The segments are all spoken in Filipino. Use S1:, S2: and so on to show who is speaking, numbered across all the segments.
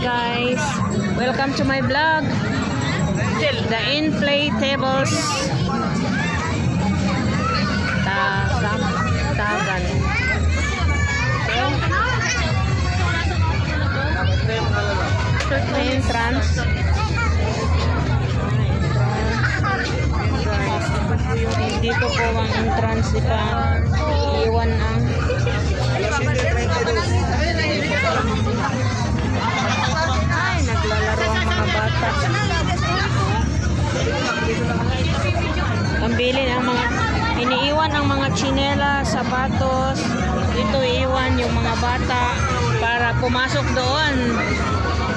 S1: guys. Welcome to my vlog. The inflatables. Tagam. Tagan. Ito na entrance. Guys, dito po ang entrance. Diba? Iiwan ang Pambili ang mga iniiwan ang mga tsinela, sapatos. Dito iiwan yung mga bata para pumasok doon.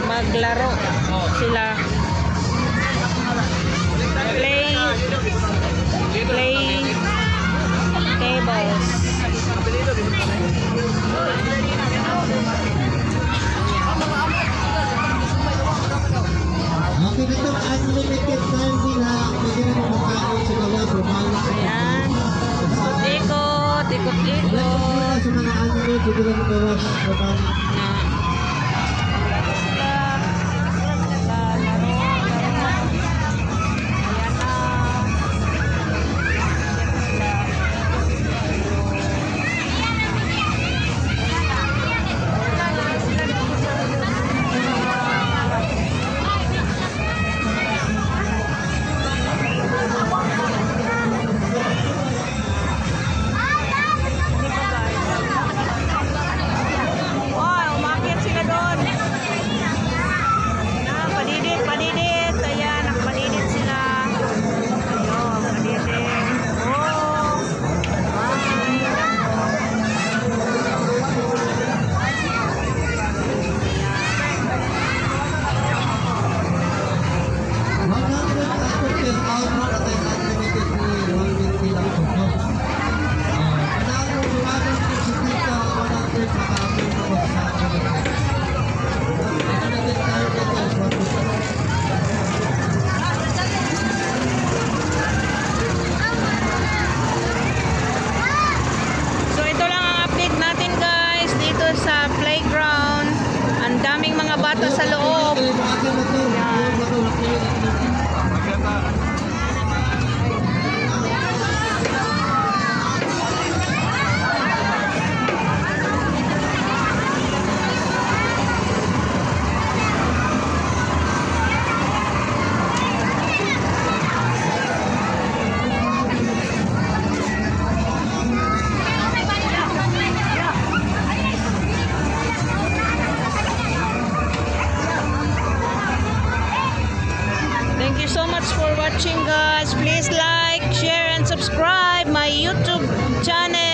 S1: Maglaro sila.
S2: যুবরাজ প্রবাস সকাল
S1: Thank you so much for watching guys. Please like, share and subscribe my YouTube channel.